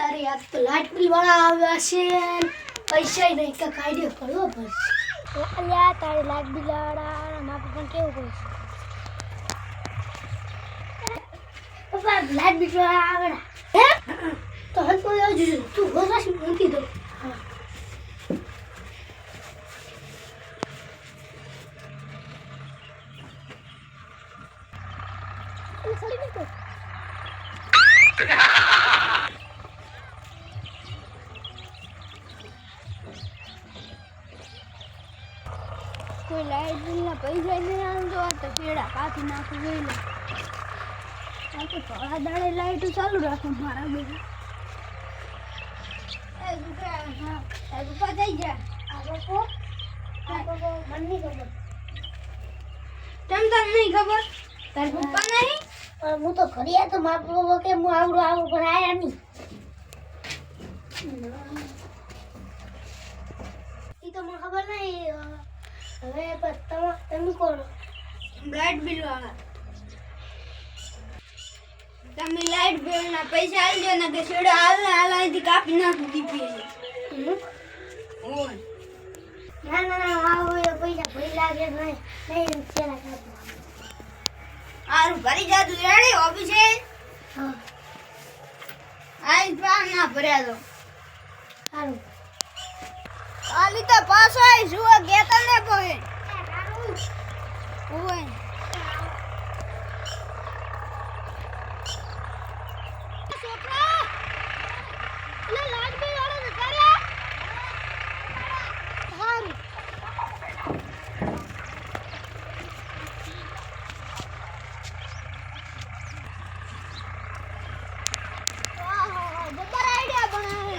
તારી યાદ તો લાઇટ બિલ વાળા આવ્યા છે. પૈસા નહીં તો કાઢ્યો કરવો પડશે અલ્યા તારે લાઇટ બિલ વાળા મારા પણ કેવું કહે પપ્પા લાઇટ બિલ વાળા આવડા. હે? તો હદ કોઈ આવજો તું ઘોસાશ મૂકી દો કોઈ લાઈટ બિલના પૈસા નહીં આવતો તો પેડા કાપી નાખું જોઈ લે આ તો થોડા દાડે લાઈટ ચાલુ રાખું મારા બેટા એ દુકા હા દુકા જઈ જા આ લોકો? મને ખબર. તમ નહીં ખબર? તાર પપ્પા નહીં? હું તો ઘરે તો મારા પપ્પા કે હું આવડું આવું પણ આયા નહીં એ તો મને ખબર નહીં અ, હવે તમે કોણ? લાઈટ બિલ તમે લાઈટ બિલ ના પૈસા આલજો ને કે છેડો હાલ હાલ અહીંથી કાપી નાખું દીપી? ઓય. ના ના ના આ હોય પૈસા ભરી લાગે નહીં નહીં કાપો હારું ભરી જાતું રેડી ઓફિસે હા. આઈ પામ ના ભર્યા તો. સારું આલી તો પાછો આઈ જુઓ ગેતા ને છોકરા એટલે લાઈટ બિલ વાળો ને કરે હારું જબર આઈડિયા બનાવે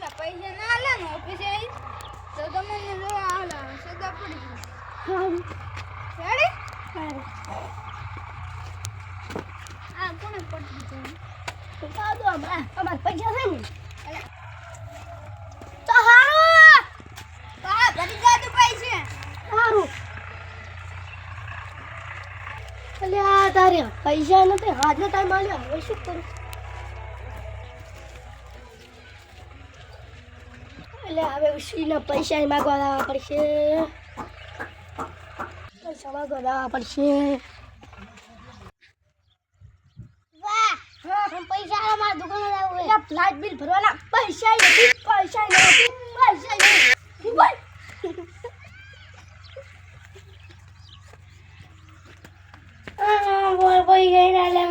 ઓલા પૈસા ના આલે ને ઓફિસે આઈ. તો તમને જો આલા સદા પડી ગઈ. રેડી આ કોને પડી ગઈ કાદો હમણાં અમાર પૈસા છે ને. તો હારું. બા ભરી જા તું પૈસે સારું અલ્યા તારે પૈસા નથી હાથનો ટાઈમ આવ્યો હવે શું કરું? એટલે હવે ઉછીના પૈસા માગવા લાવવા પડશે. પૈસામાં માગવા લાવવા પડશે. પૈસા મારા દુકાને લાવું એટલે બિલ ભરવાના. પૈસા નથી પૈસા નથી પૈસા નથી. બોલ? બોલ ગઈ ના લે